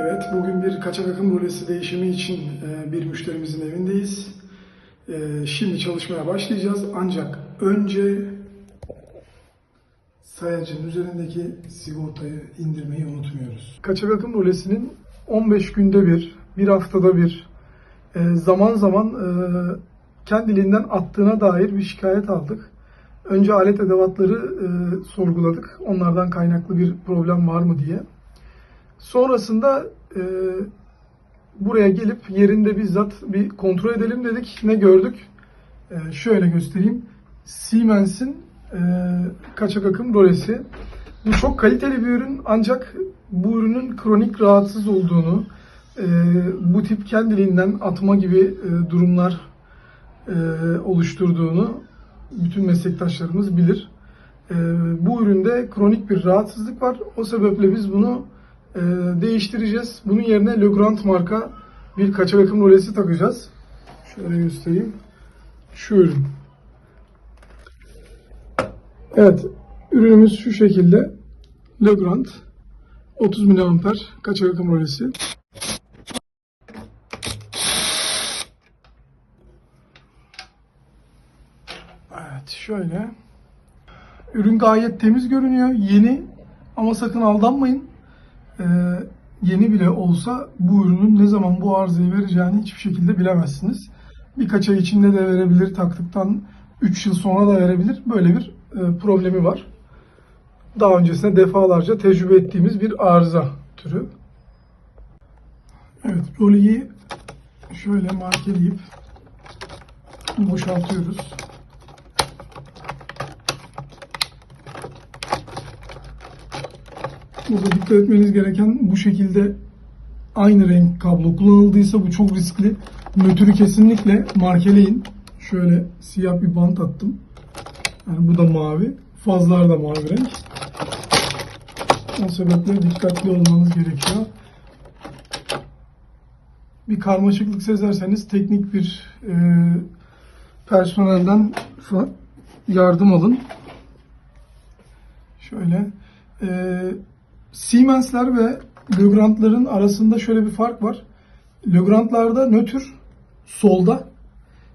Evet, bugün bir kaçak akım rulesi değişimi için e, bir müşterimizin evindeyiz. E, Şimdi çalışmaya başlayacağız ancak önce sayacın üzerindeki sigortayı indirmeyi unutmuyoruz. Kaçak akım rulesinin 15 günde bir, bir haftada bir, e, zaman zaman kendiliğinden attığına dair bir şikayet aldık. Önce alet edevatları sorguladık. Onlardan kaynaklı bir problem var mı diye. Sonrasında e, buraya gelip yerinde bizzat bir kontrol edelim dedik. Ne gördük? E, şöyle göstereyim. Siemens'in e, kaçak akım rolesi. Bu çok kaliteli bir ürün ancak bu ürünün kronik rahatsız olduğunu, e, bu tip kendiliğinden atma gibi e, durumlar e, oluşturduğunu bütün meslektaşlarımız bilir. E, bu üründe kronik bir rahatsızlık var. O sebeple biz bunu e, değiştireceğiz. Bunun yerine Legrand marka bir kaçak akım rolesi takacağız. Şöyle göstereyim. Şu ürün. Evet, ürünümüz şu şekilde. Legrand 30 mAh kaçak akım rolesi. Evet, şöyle. Ürün gayet temiz görünüyor. Yeni ama sakın aldanmayın. Ee, yeni bile olsa bu ürünün ne zaman bu arızayı vereceğini hiçbir şekilde bilemezsiniz. Birkaç ay içinde de verebilir, taktıktan 3 yıl sonra da verebilir. Böyle bir e, problemi var. Daha öncesinde defalarca tecrübe ettiğimiz bir arıza türü. Evet, roleyi şöyle markeleyip boşaltıyoruz. Burada dikkat etmeniz gereken bu şekilde aynı renk kablo kullanıldıysa bu çok riskli. Nötrü kesinlikle markeleyin. Şöyle siyah bir bant attım. Yani bu da mavi. Fazlar da mavi renk. O sebeple dikkatli olmanız gerekiyor. Bir karmaşıklık sezerseniz teknik bir e, personelden yardım alın. Şöyle. E, Siemens'ler ve Legrand'ların arasında şöyle bir fark var. Legrand'larda nötr solda.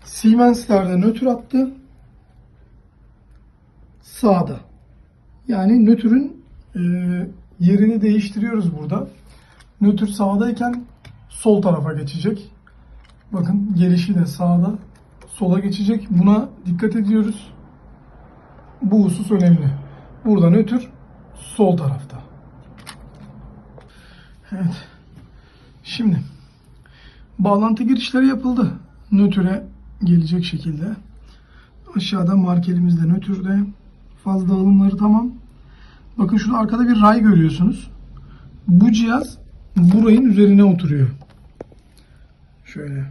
Siemens'lerde nötr attı sağda. Yani nötrün e, yerini değiştiriyoruz burada. Nötr sağdayken sol tarafa geçecek. Bakın gelişi de sağda sola geçecek. Buna dikkat ediyoruz. Bu husus önemli. Burada nötr sol tarafta. Evet. Şimdi bağlantı girişleri yapıldı. Nötre gelecek şekilde. Aşağıda markelimizde nötrde. Faz dağılımları tamam. Bakın şurada arkada bir ray görüyorsunuz. Bu cihaz burayın üzerine oturuyor. Şöyle.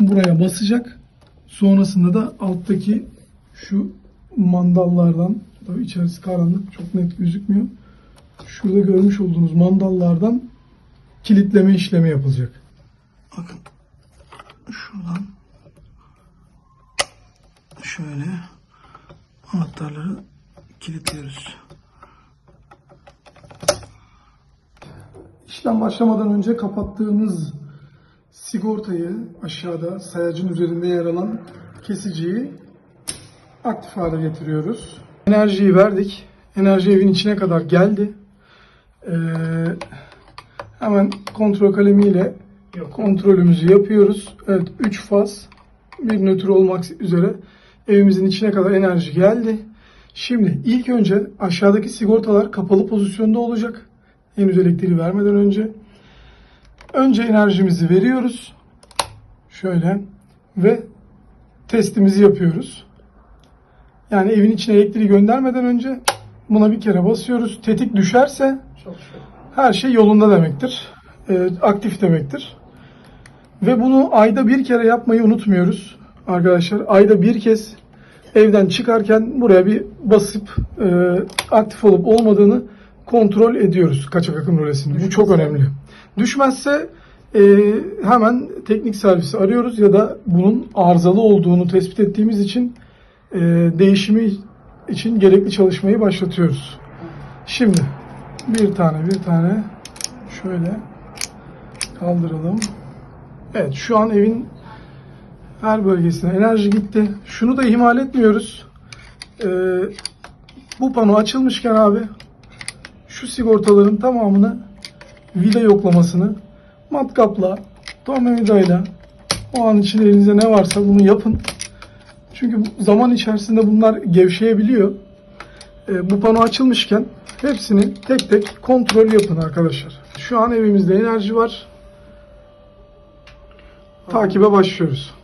Buraya basacak. Sonrasında da alttaki şu mandallardan tabii içerisi karanlık çok net gözükmüyor. Şurada görmüş olduğunuz mandallardan kilitleme işlemi yapılacak. Bakın şuradan şöyle anahtarları kilitliyoruz. İşlem başlamadan önce kapattığımız sigortayı aşağıda sayacın üzerinde yer alan kesiciyi aktif hale getiriyoruz. Enerjiyi verdik. Enerji evin içine kadar geldi. Ee, hemen kontrol kalemiyle kontrolümüzü yapıyoruz. Evet 3 faz bir nötr olmak üzere evimizin içine kadar enerji geldi. Şimdi ilk önce aşağıdaki sigortalar kapalı pozisyonda olacak. Henüz elektriği vermeden önce. Önce enerjimizi veriyoruz. Şöyle ve testimizi yapıyoruz. Yani evin içine elektriği göndermeden önce buna bir kere basıyoruz. Tetik düşerse her şey yolunda demektir. Ee, aktif demektir. Ve bunu ayda bir kere yapmayı unutmuyoruz arkadaşlar. Ayda bir kez evden çıkarken buraya bir basıp e, aktif olup olmadığını kontrol ediyoruz kaçak akım rölesinde. Bu çok önemli. Düşmezse e, hemen teknik servisi arıyoruz ya da bunun arızalı olduğunu tespit ettiğimiz için e, değişimi için gerekli çalışmayı başlatıyoruz. Şimdi bir tane bir tane Şöyle kaldıralım. Evet şu an evin her bölgesine enerji gitti. Şunu da ihmal etmiyoruz. Ee, bu pano açılmışken abi şu sigortaların tamamını vida yoklamasını matkapla, tornavidayla o an için elinizde ne varsa bunu yapın. Çünkü zaman içerisinde bunlar gevşeyebiliyor. Ee, bu pano açılmışken hepsini tek tek kontrol yapın arkadaşlar. Şu an evimizde enerji var. Takibe başlıyoruz.